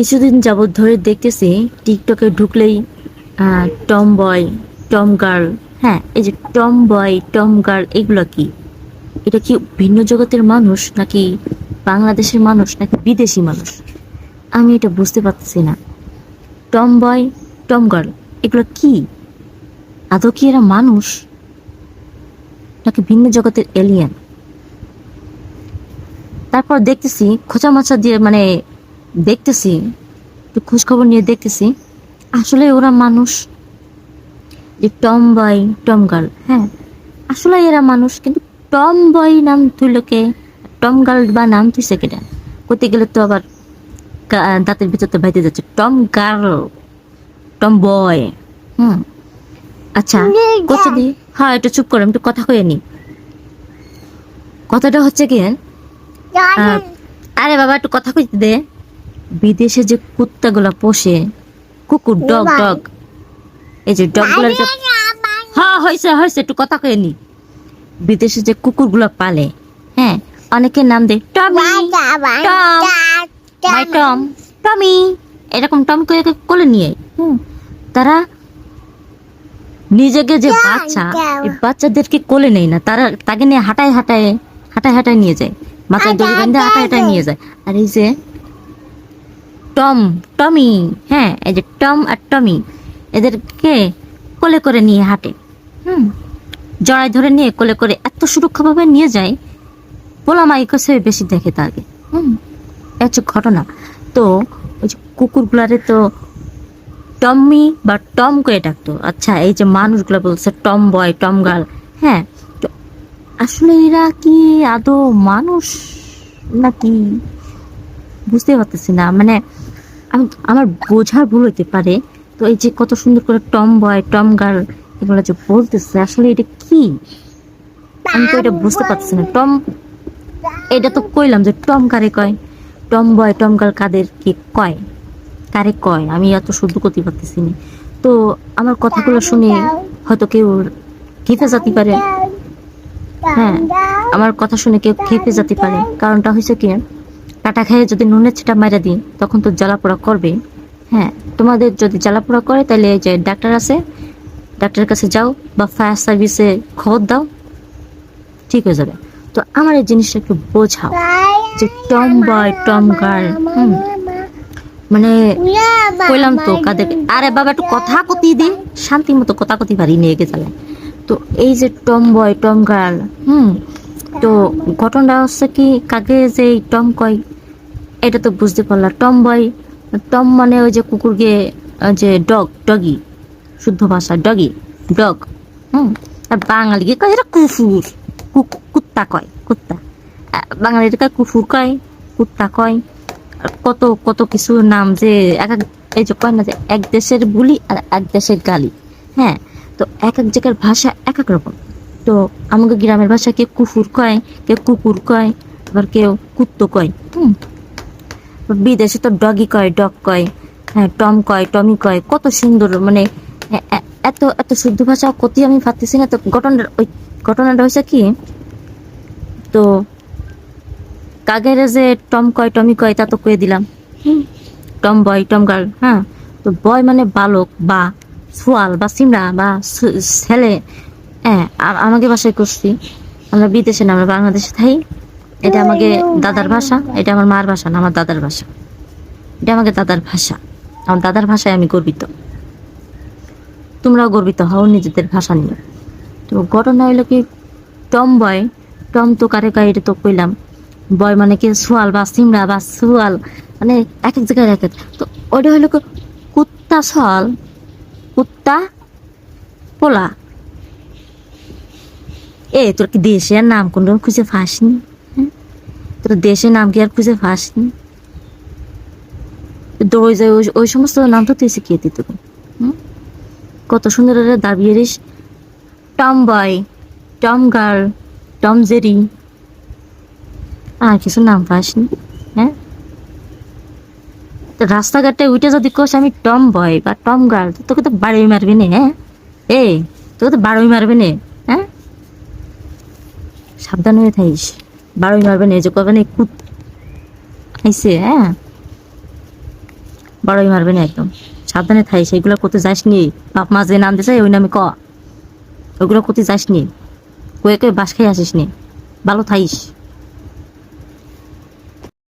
কিছুদিন যাবৎ ধরে দেখতেছি টিকটকে ঢুকলেই টম বয় টম গার্ল হ্যাঁ এই যে টম বয় টম গার্ল এগুলো কি? এটা কি ভিন্ন জগতের মানুষ নাকি বাংলাদেশের মানুষ নাকি বিদেশি মানুষ? আমি এটা বুঝতে পারছি না। টম বয় টম গার্ল এগুলো কি? আদৌ কি এরা মানুষ? নাকি ভিন্ন জগতের এলিয়ান? তারপর দেখতেছি খোঁচা মাছা দিয়ে মানে দেখতেছি একটু খোঁজ খবর নিয়ে দেখতেছি। আসলে ওরা মানুষ যে টম বয় টম গার্ল হ্যাঁ। আসলে এরা মানুষ কিন্তু টম বয় নাম তুইলোকে টম গার্ল বা নাম তুইছে কেটা করতে গেলে তো আবার দাঁতের ভিতর তো বাইতে যাচ্ছে। টম গার্ল টম বয় হুম। আচ্ছা কোথা দিয়ে হ্যাঁ একটু চুপ করে একটু কথা কয়ে নি। কথাটা হচ্ছে কি আহ, আরে বাবা একটু কথা কইতে দে। বিদেশে যে কুত্তাগুলা পোষে কুকুর ডগ ডগ। এই যে ডগগুলা যে হ্যাঁ হয়েছে হয়েছে একটু কথা কয়ে নি। বিদেশে যে কুকুরগুলা পালে হ্যাঁ অনেকে নাম দেয় Tommy Tom my Tom Tommy এরকম টম করে কোলে নিয়ে হুম। তারা নিজেকে যে বাচ্চা এই বাচ্চাদেরকে কোলে নেয় না তারা তাকে নিয়ে হাঁটায় হাঁটায় হাঁটায় হাঁটায় নিয়ে যায়। মাথায় দড়ি বেঁধে হাঁটায় হাঁটায় নিয়ে যায়। আর এই যে টম, টমি। হ্যাঁ এই যে টম আর টমি, এদেরকে কোলে করে নিয়ে হাঁটে। হুম জড়াই ধরে নিয়ে কোলে করে এত সুরক্ষাভাবে নিয়ে যায়, পোলা মাইকসে বেশি দেখে তাকে হুম হচ্ছে ঘটনা। তো ওই যে কুকুরগুলারে তো টম্মি বা টম করে ডাকতো। আচ্ছা এই যে মানুষগুলো বলছে টম বয়, টম গার্ল। হ্যাঁ আসলে এরা কি আদৌ মানুষ নাকি? বুঝতে পারতেছি না। মানে আমি, আমার বোঝার ভুল হইতে পারে, তো এই যে কত সুন্দর করে টম বয়, টম গার্ল এগুলো যে বলতেছে, আসলে এটা কি? আমি তো এটা বুঝতে পারতেছি না। টম, এটা তো কইলাম যে টম কারে কয়? টম বয়, টম গার্ল কাদের কি কয়? কারে কয়? আমি এত শুদ্ধ করতে পারতেছি না। তো আমার কথাগুলো শুনে হয়তো কেউ খেপে যেতে পারে। হ্যাঁ আমার কথা শুনে কেউ খেপে যেতে পারে। কারণটা হয়েছে কি? কাটা খেয়ে যদি নুনের ছিটা মারা দিই, তখন তো জ্বালাপোড়া করবে হ্যাঁ তোমাদের যদি জ্বালাপোড়া করে তাহলে এই যে ডাক্তার আছে, ডাক্তারের কাছে যাও বা ফায়ার সার্ভিসে খবর দাও, ঠিক হয়ে যাবে। তো আমার এই জিনিসটা একটু বোঝাও যে টম বয়, টম গার্ল, হুম মানে কইলাম তো কাদের আরে বাবা, একটু কথা কতি দে শান্তি মতো কথা কতি পারি নিয়ে গে চালে তো এই যে টম বয়, টম গার্ল, হুম তো ঘটনাটা হচ্ছে কি, কাকে যে টম কয়, এটা তো বুঝতে পারলাম। টম বয়, টম মানে ওই যে কুকুরকে যে ডগ, ডগি, শুদ্ধ ভাষা ডগি, ডগ, হুম? আর বাঙালিকে কয়, এটা কুফুর কুত্তা কয়, কুত্তা। বাঙালির কয় কুফুর কয়, কুত্তা কয়। কত কত কিছু নাম যে এক এক, এই যে কয় না যে, এক দেশের বুলি আর এক দেশের গালি হ্যাঁ? তো এক এক জায়গার ভাষা এক এক রকম। তো আমাকে গ্রামের ভাষা কে কুকুর কয় কেউ কুকুর কয় আবার কেউ কুত্তো কয় হুম? বিদেশে তো ডগি কয় ডগ কয় হ্যাঁ টম কয় টমি কয় কত সুন্দর মানে এত এত শুদ্ধ ভাষা কতি আমি পারতেছি না। তো ঘটনাটা ওই ঘটনাটা হয়েছে কি? তো কাগেরে যে টম কয় টমি কয় তা তো কয়ে দিলাম। হুম, টম বয় টম গার্ল হ্যাঁ? তো বয় মানে বালক বা সোয়াল বা সিমড়া বা ছেলে হ্যাঁ আমাকে ভাষায় করছি। আমরা বিদেশে না আমরা বাংলাদেশে থাই এটা আমাকে দাদার ভাষা এটা আমার মার ভাষা না আমার দাদার ভাষা। এটা আমাকে দাদার ভাষা। আমার দাদার ভাষায় আমি গর্বিত। তোমরাও গর্বিত হও নিজেদের ভাষা নিয়ে। তো ঘটনা হইল কি টম বয় টম তো কারে কারে এটা তো কইলাম। বয় মানে কি সোয়াল বা সিমড়া বা সোয়াল মানে এক এক জায়গায় এক এক। তো ওইটা হইল কি কুত্তা সোয়াল কুত্তা পোলা। এ, তোর কি দেশে আর নাম কোন খুঁজে ফাঁসনি হ্যাঁ? তোর দেশের নাম কি আর খুঁজে ফাঁসনি তো ওই ওই- ওই সমস্ত নাম তো তুই শিখিয়ে দিত কত সুন্দর করে দাবিয়ে রিস tomboy, tom girl, Tom Jerry. আর কিছু নাম পাসনি হ্যাঁ? তো রাস্তাঘাটে উঠে যদি কোস আমি টম বয় বা টম গার্ল, তোকে তো বাড়ি মারবি না হ্যাঁ? এ, তোকে তো বাড়ি মারবে না হ্যাঁ? সাবধান হয়ে থাকিস। বারোই না, এই যে কবে না কুত আইসে হ্যাঁ? বারোই মারবে না একদম। সাবধানে থাকিস এগুলো করতে যাস নি বাপ মা যে নাম দিছে, ওই নামে ক। ওগুলো করতে যাস নি কয়ে কয়ে বাস খাই আসিস নি ভালো থাইস